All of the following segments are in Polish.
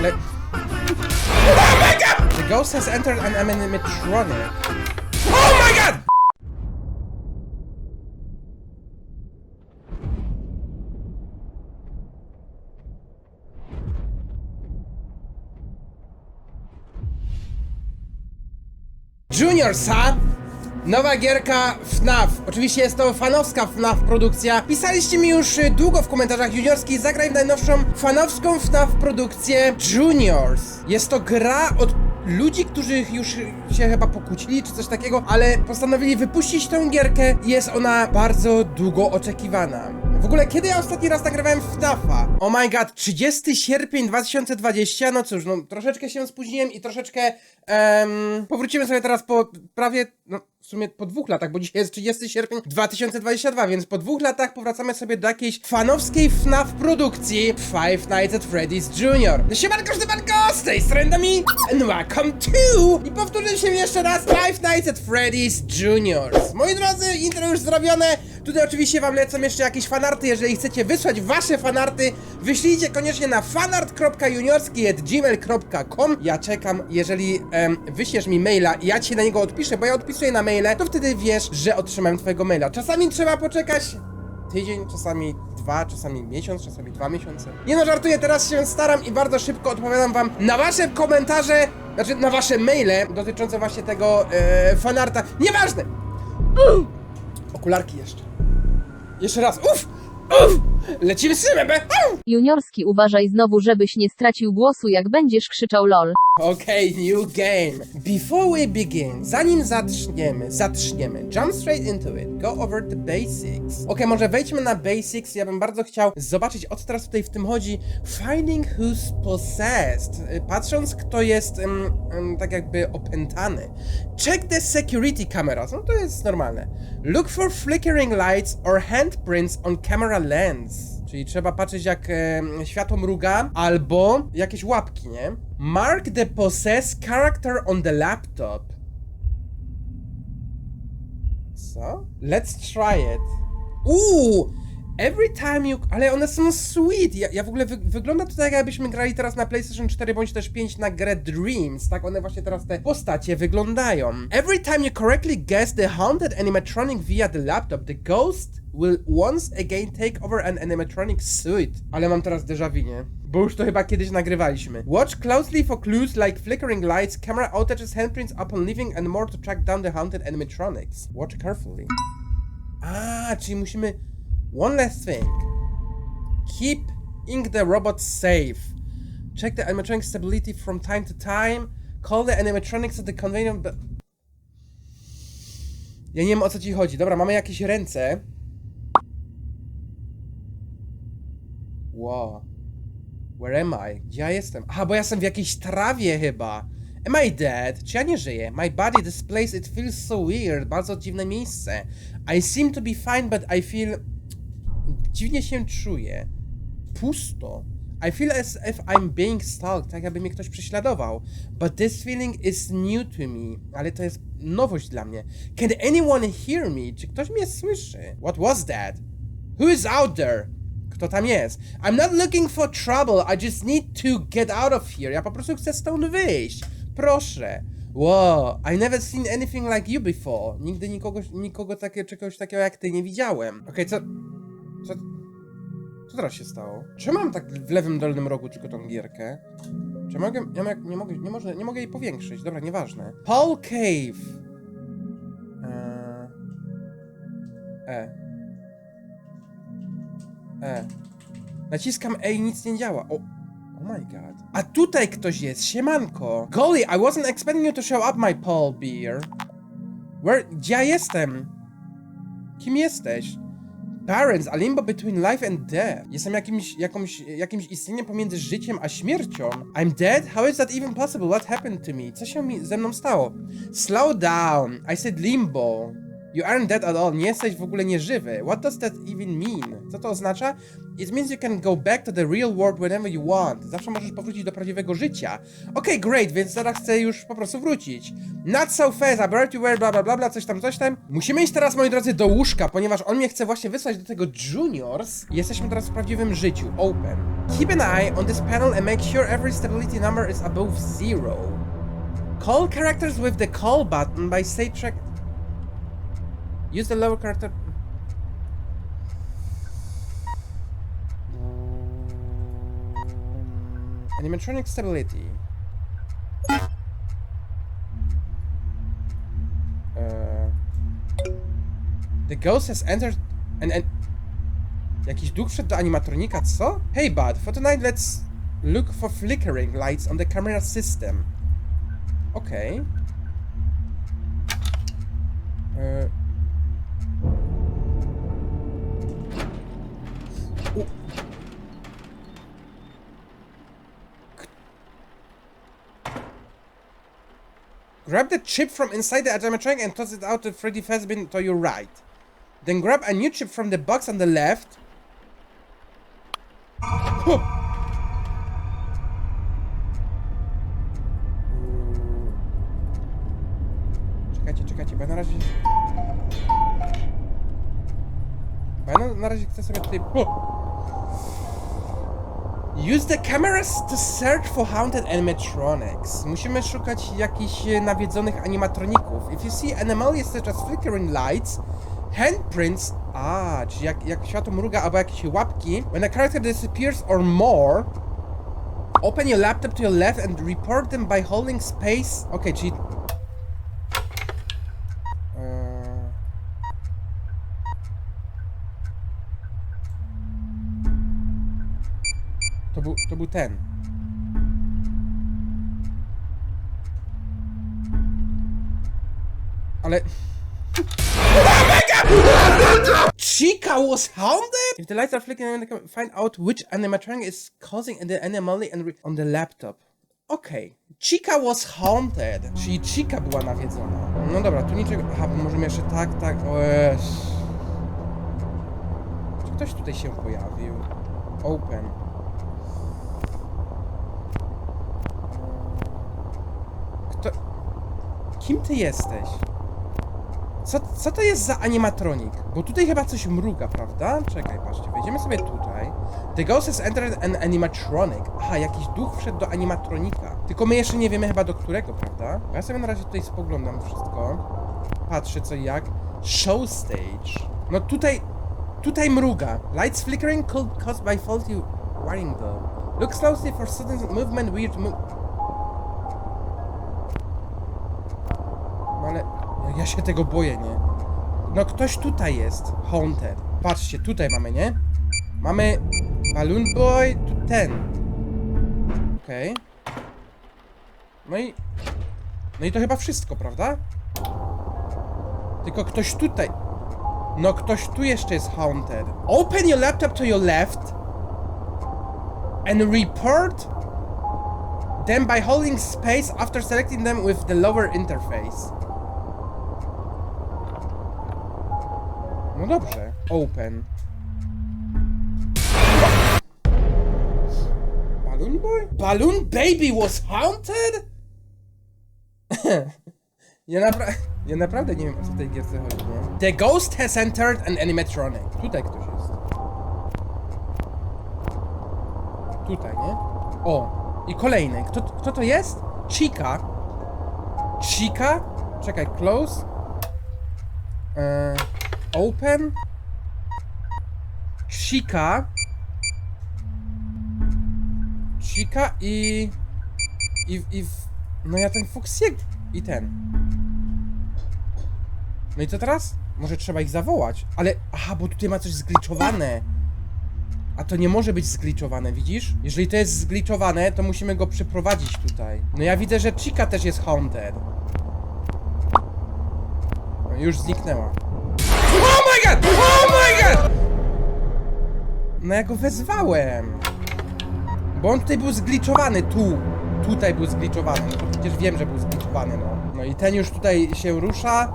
Oh my god! The ghost has entered an animatronic. Oh my god! Junior Sa Nowa gierka FNAF. Oczywiście jest to fanowska FNAF produkcja. Pisaliście mi już y, długo w komentarzach juniorskich, zagraj w najnowszą fanowską FNAF produkcję Juniors. Jest to gra od ludzi, którzy już się chyba pokłócili czy coś takiego, ale postanowili wypuścić tę gierkę jest ona bardzo długo oczekiwana. W ogóle, kiedy ja ostatni raz nagrywałem FNAFa? Oh my god, 30 sierpień 2020, no cóż, no troszeczkę się spóźniłem i troszeczkę em, powrócimy sobie teraz po prawie, no w sumie po dwóch latach, bo dzisiaj jest 30 sierpień 2022, więc po dwóch latach powracamy sobie do jakiejś fanowskiej FNAF produkcji Five Nights at Freddy's Jr. Siemanko, siemanko, z tej strony Domi, and welcome to i powtórzę się jeszcze raz Five Nights at Freddy's Jr. Moi drodzy, intro już zrobione, tutaj oczywiście wam lecą jeszcze jakieś fanarty, jeżeli chcecie wysłać wasze fanarty, wyślijcie koniecznie na fanart.juniorski.gmail.com Ja czekam, jeżeli em, wyślesz mi maila ja ci na niego odpiszę, bo ja odpisuję na maile, to wtedy wiesz, że otrzymałem twojego maila. Czasami trzeba poczekać tydzień, czasami dwa, czasami miesiąc, czasami dwa miesiące. Nie no, żartuję, teraz się staram i bardzo szybko odpowiadam wam na wasze komentarze, znaczy na wasze maile dotyczące właśnie tego e, fanarta. Nieważne! Okularki jeszcze. Jeszcze raz, uff! Uff! Lecimy z uff! Juniorski uważaj znowu, żebyś nie stracił głosu jak będziesz krzyczał lol. Okay, new game. Before we begin, zanim zaczniemy, zaczniemy, jump straight into it, go over the basics. Ok, może wejdźmy na basics, ja bym bardzo chciał zobaczyć, o co teraz tutaj w tym chodzi. Finding who's possessed. Y, Patrząc, kto jest, ym, ym, tak jakby opętany. Check the security cameras, no to jest normalne. Look for flickering lights or handprints on camera lens. Czyli trzeba patrzeć jak e, światło mruga, albo jakieś łapki, nie? Mark the possessed character on the laptop. Co? Let's try it. Uuu! Every time you... Ale one są sweet! Ja, ja w ogóle wy, wygląda to tak, jakbyśmy grali teraz na PlayStation 4 bądź też 5 na grę Dreams. Tak one właśnie teraz te postacie wyglądają. Every time you correctly guess the haunted animatronic via the laptop, the ghost will once again take over an animatronic suit. Ale mam teraz déjà vu, nie? Bo już to chyba kiedyś nagrywaliśmy. Watch closely for clues like flickering lights, camera outages, handprints upon leaving and more to track down the haunted animatronics. Watch carefully. A, czyli musimy... One last thing. Keeping the robots safe. Check the animatronic stability from time to time. Call the animatronics at the convenient... Ja nie wiem o co ci chodzi. Dobra, mamy jakieś ręce. Wow. Where am I? Gdzie ja jestem? Aha, bo ja jestem w jakiejś trawie chyba. Am I dead? Czy ja nie żyję? My body, this place, it feels so weird. Bardzo dziwne miejsce. I seem to be fine, but I feel... Dziwnie się czuję. Pusto. I feel as if I'm being stalked, tak jakby mnie ktoś prześladował. But this feeling is new to me. Ale to jest nowość dla mnie. Can anyone hear me? Czy ktoś mnie słyszy? What was that? Who is out there? Kto tam jest? I'm not looking for trouble, I just need to get out of here. Ja po prostu chcę stąd wyjść. Proszę. Wow, I never seen anything like you before. Nigdy nikogo, nikogo takie, czegoś takiego jak ty nie widziałem. Okej, co... Co... Co teraz się stało? Czy mam tak w lewym dolnym rogu tylko tą gierkę? Czy mogę... Ja nie, mogę, nie, może, nie mogę jej powiększyć. Dobra, nieważne. Paul Cave. Eee... E. E. Naciskam E i nic nie działa. O, oh my god. A tutaj ktoś jest, siemanko. Golly, I wasn't expecting you to show up, my Paul Beer. Where, gdzie ja jestem? Kim jesteś? Parents, a limbo between life and death. Jestem jakimś, jakąś, jakimś istnieniem pomiędzy życiem a śmiercią. I'm dead? How is that even possible? What happened to me? Co się mi ze mną stało? Slow down. I said limbo. You aren't dead at all. Nie jesteś w ogóle nieżywy. What does that even mean? Co to oznacza? It means you can go back to the real world whenever you want. Zawsze możesz powrócić do prawdziwego życia. Okej, great, więc teraz chcę już po prostu wrócić. Not so fast, I brought you where, bla bla bla bla, coś tam, coś tam. Musimy iść teraz, moi drodzy, do łóżka, ponieważ on mnie chce właśnie wysłać do tego Juniors. Jesteśmy teraz w prawdziwym życiu. Open. Keep an eye on this panel and make sure every stability number is above zero. Call characters with the call button by state. Use the lower character. Animatronic stability. Uh, the ghost has entered and, and Jakiś duch wszedł do animatronika, co? Hey bud, for tonight let's look for flickering lights on the camera system. Okay. E, Grab the chip from inside the animatronic and toss it out to Freddy Fazbear to your right. Then grab a new chip from the box on the left. Czekajcie, czekajcie, bo na razie... Bo ja na, na razie chcę sobie tutaj... Use the cameras to search for haunted animatronics. Musimy szukać jakichś e, nawiedzonych animatroników. If you see anomalies such as flickering lights, handprints, a, czyli jak, jak światło mruga albo jakieś łapki, when a character disappears or more, open your laptop to your left and report them by holding space. Okej, czyli... To był, to był ten. Ale... Chica was haunted? If the lights are flickering, find out which animatronic is causing the anomaly and on the laptop. Okej. Chica was haunted. Czyli Chica była nawiedzona. No dobra, tu niczego... Aha, możemy jeszcze tak, tak... O Jeż. Czy ktoś tutaj się pojawił? Open. Kto... Kim ty jesteś? Co, co to jest za animatronik? Bo tutaj chyba coś mruga, prawda? Czekaj, patrzcie, wejdziemy sobie tutaj. The ghost has entered an animatronic. Aha, jakiś duch wszedł do animatronika. Tylko my jeszcze nie wiemy chyba do którego, prawda? Ja sobie na razie tutaj spoglądam wszystko. Patrzę co i jak. Show stage. No tutaj... Tutaj mruga. Lights flickering could caused by faulty wiring though. Look closely for sudden movement weird mo się tego boję, nie? No ktoś tutaj jest, Haunted. Patrzcie, tutaj mamy, nie? Mamy Balloon Boy, ten. Okej. No i... No i to chyba wszystko, prawda? Tylko ktoś tutaj... No ktoś tu jeszcze jest Haunted. Open your laptop to your left and report them by holding space after selecting them with the lower interface. Dobrze. Open. Balloon Boy? Balloon Baby was haunted? ja, ja naprawdę nie wiem o co w tej gierce chodzi, nie? The ghost has entered an animatronic. Tutaj ktoś jest. Tutaj, nie? O, i kolejny. Kto, kto to jest? Chica. Chica? Czekaj, close. E, open. Chica. Chica i... I, i... No ja ten Foxieg... I ten. No i co teraz? Może trzeba ich zawołać. Ale... Aha, bo tutaj ma coś zgliczowane. A to nie może być zgliczowane, widzisz? Jeżeli to jest zgliczowane, to musimy go przyprowadzić tutaj. No ja widzę, że Chica też jest haunted. No już zniknęła. God! Oh my god! No ja go wezwałem. Bo on tutaj był zgliczowany, tu. Tutaj był zgliczowany. No przecież wiem, że był zgliczowany, no. No i ten już tutaj się rusza.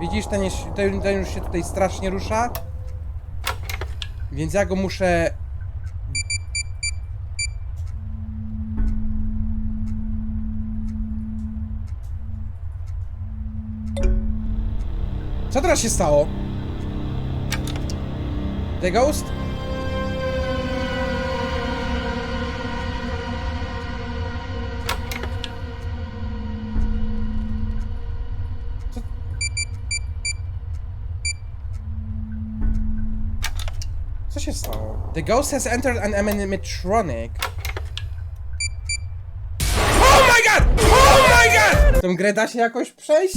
Widzisz, ten, jest, ten, ten już się tutaj strasznie rusza. Więc ja go muszę... Co teraz się stało? The Ghost? Co? Co się stało? The Ghost has entered an animatronic. Oh my god! Oh my god! Tą grę da się jakoś przejść?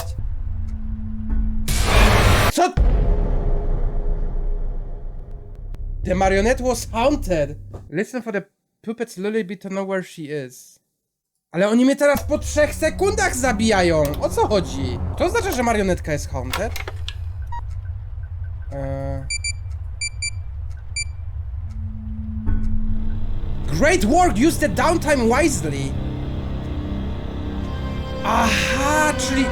Co? The marionette was haunted. Listen for the puppet's lullaby to know where she is. Ale oni mnie teraz po trzech sekundach zabijają. O co chodzi? To oznacza, że marionetka jest haunted? Eee... Great work! Use the downtime wisely! Aha, czyli...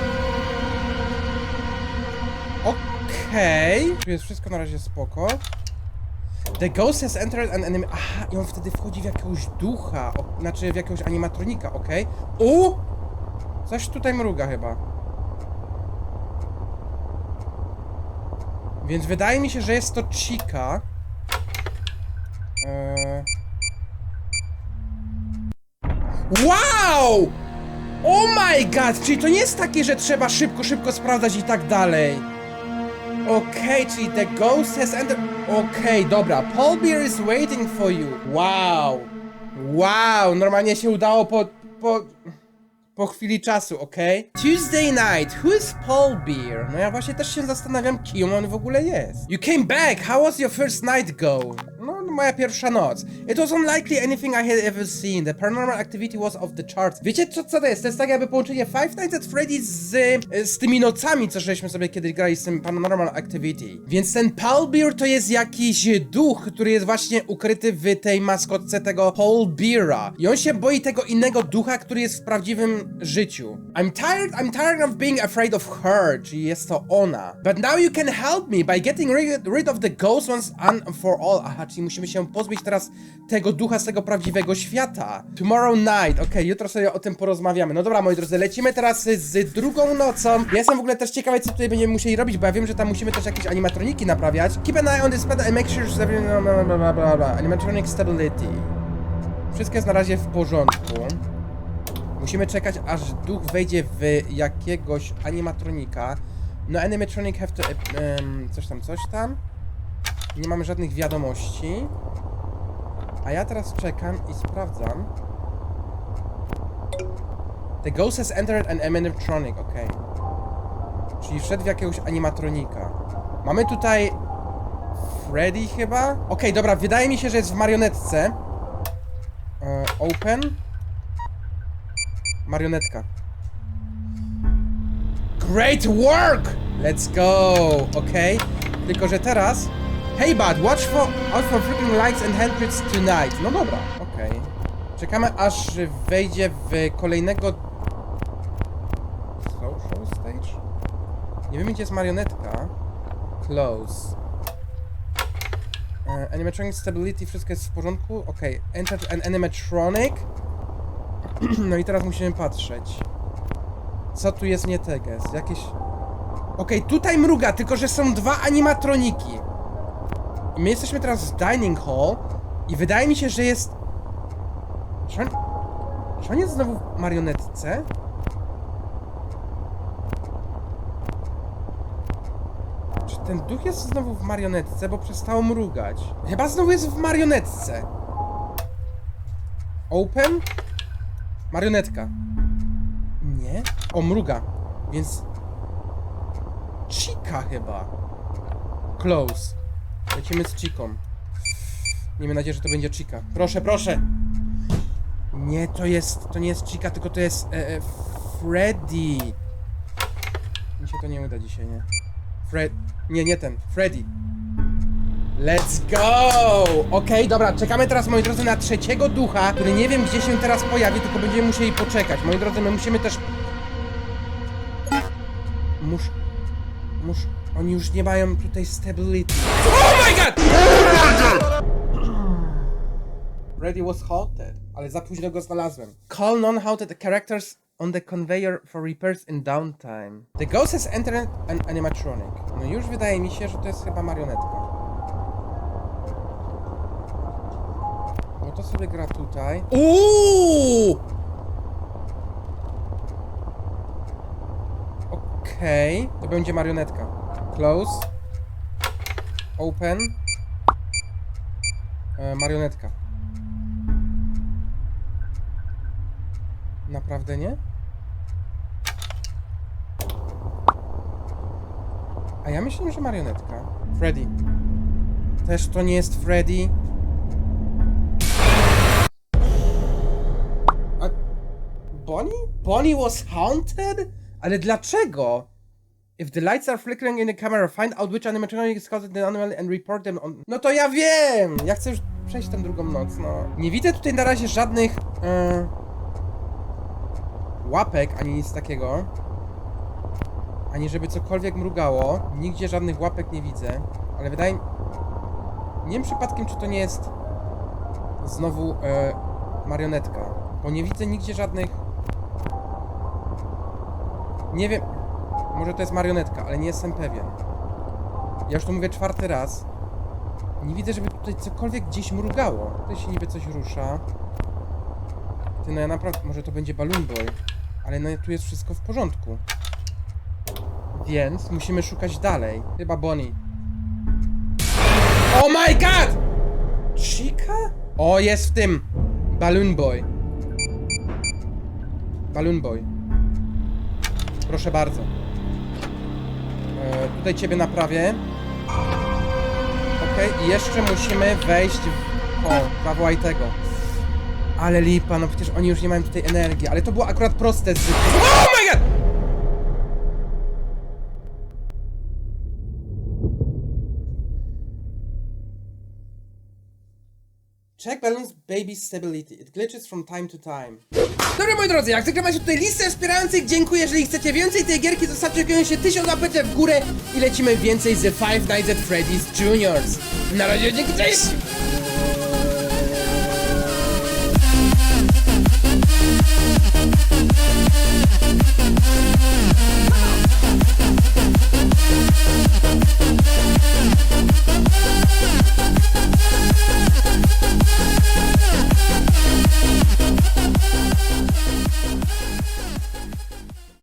Okej. Tu jest wszystko na razie spoko. The ghost has entered an enemy... Aha, i on wtedy wchodzi w jakiegoś ducha, o, znaczy w jakiegoś animatronika, okej. U! Coś tutaj mruga chyba. Więc wydaje mi się, że jest to Chica. Eee... Wow! Oh my god! Czyli to nie jest takie, że trzeba szybko, szybko sprawdzać i tak dalej. Okej, czyli the ghost has entered... Okej, dobra. Paul Beer is waiting for you. Wow. Wow, normalnie się udało po... po... Po chwili czasu, okej? Tuesday night, who is Paul Beer? No ja właśnie też się zastanawiam, kim on w ogóle jest. You came back, how was your first night go? No, moja pierwsza noc. It was unlikely anything I had ever seen. The paranormal activity was off the charts. Wiecie co, co to jest? To jest tak jakby połączenie Five Nights at Freddy's z, y, z tymi nocami, co żeśmy sobie kiedyś grali z tym paranormal activity. Więc ten Paul Beer to jest jakiś duch, który jest właśnie ukryty w tej maskotce tego Paul Beera. I on się boi tego innego ducha, który jest w prawdziwym życiu. I'm tired, I'm tired of being afraid of her, czyli jest to ona. But now you can help me by getting rid, rid of the ghost once and for all. Aha, czyli musimy się pozbyć teraz tego ducha z tego prawdziwego świata. Tomorrow night, okej, jutro sobie o tym porozmawiamy. No dobra, moi drodzy, lecimy teraz z drugą nocą. Ja jestem w ogóle też ciekawy, co tutaj będziemy musieli robić, bo ja wiem, że tam musimy też jakieś animatroniki naprawiać. Keep an eye on this pad and make sure that everything... Blah, blah, blah, blah, blah. Animatronic stability. Wszystko jest na razie w porządku. Musimy czekać, aż duch wejdzie w jakiegoś animatronika. No, animatronic have to... coś tam, coś tam. Nie mamy żadnych wiadomości. A ja teraz czekam i sprawdzam. The ghost has entered an animatronic, okej. Czyli wszedł w jakiegoś animatronika. Mamy tutaj... Freddy chyba? Okej, dobra, wydaje mi się, że jest w marionetce. E, open. Marionetka. Great work! Let's go! Okej. Tylko, że teraz... Hey bud, watch for, out for freaking lights and handprints tonight. No dobra, okej. Czekamy aż wejdzie w kolejnego... Social stage? Nie wiem gdzie jest marionetka. Close. E, animatronic stability, wszystko jest w porządku? Okej. Enter an animatronic. No i teraz musimy patrzeć. Co tu jest nie teges? Jakieś... Okej, tutaj mruga, tylko że są dwa animatroniki. My jesteśmy teraz w dining hall i wydaje mi się, że jest... Czy on, czy on jest znowu w marionetce? Czy ten duch jest znowu w marionetce, bo przestało mrugać? Chyba znowu jest w marionetce. Open? Marionetka. Nie? O, mruga. Więc... Chica chyba. Close. Lecimy z Chiką. Miejmy nadzieję, że to będzie Chica. Proszę, proszę! Nie, to jest... To nie jest Chica, tylko to jest... E, e, Freddy. Mi się to nie uda dzisiaj, nie? Fred... Nie, nie ten. Freddy. Let's go! Okej, dobra, czekamy teraz, moi drodzy, na trzeciego ducha, który nie wiem, gdzie się teraz pojawi, tylko będziemy musieli poczekać. Moi drodzy, my musimy też... Mus... Musz... Oni już nie mają tutaj stability. My! Ready was halted, ale za późno go znalazłem. Call non-halted characters on the conveyor for repairs in downtime. The ghost has entered an animatronic. No już wydaje mi się, że to jest chyba marionetka. No to sobie gra tutaj. Uuu! Okej, to będzie marionetka. Close. Open. E, marionetka. Naprawdę nie? A ja myślę, że marionetka. Freddy. Też to nie jest Freddy. A... Bonnie? Bonnie was haunted? Ale dlaczego? If the lights are flickering in the camera, find out which animatronic is causing the animal and report them on... No to ja wiem! Ja chcę już przejść tę drugą noc, no. Nie widzę tutaj na razie żadnych... E... Łapek, ani nic takiego. Ani żeby cokolwiek mrugało. Nigdzie żadnych łapek nie widzę. Ale wydaje mi... Nie wiem przypadkiem, czy to nie jest... Znowu e... marionetka. Bo nie widzę nigdzie żadnych... Nie wiem... Może to jest marionetka, ale nie jestem pewien. Ja już to mówię czwarty raz. Nie widzę, żeby tutaj cokolwiek gdzieś mrugało. Tutaj się niby coś rusza. Ty, no ja naprawdę... Może to będzie Balloon Boy. Ale no tu jest wszystko w porządku. Więc musimy szukać dalej. Chyba Bonnie. Oh my god! Chica? O, jest w tym! Balloon Boy. Balloon Boy. Proszę bardzo. E, tutaj ciebie naprawię. Okej, i jeszcze musimy wejść w... O, zawołaj tego. Ale lipa, no przecież oni już nie mają tutaj energii, ale to było akurat proste z... Check balance baby stability. It glitches from time to time. Dobra moi drodzy, jak zwykle macie tutaj listę wspierających, dziękuję, jeżeli chcecie więcej tej gierki, zostawcie koniecznie 1000 łapeczek w górę i lecimy więcej z Five Nights at Freddy's Juniors. Na razie, dzięki, cześć!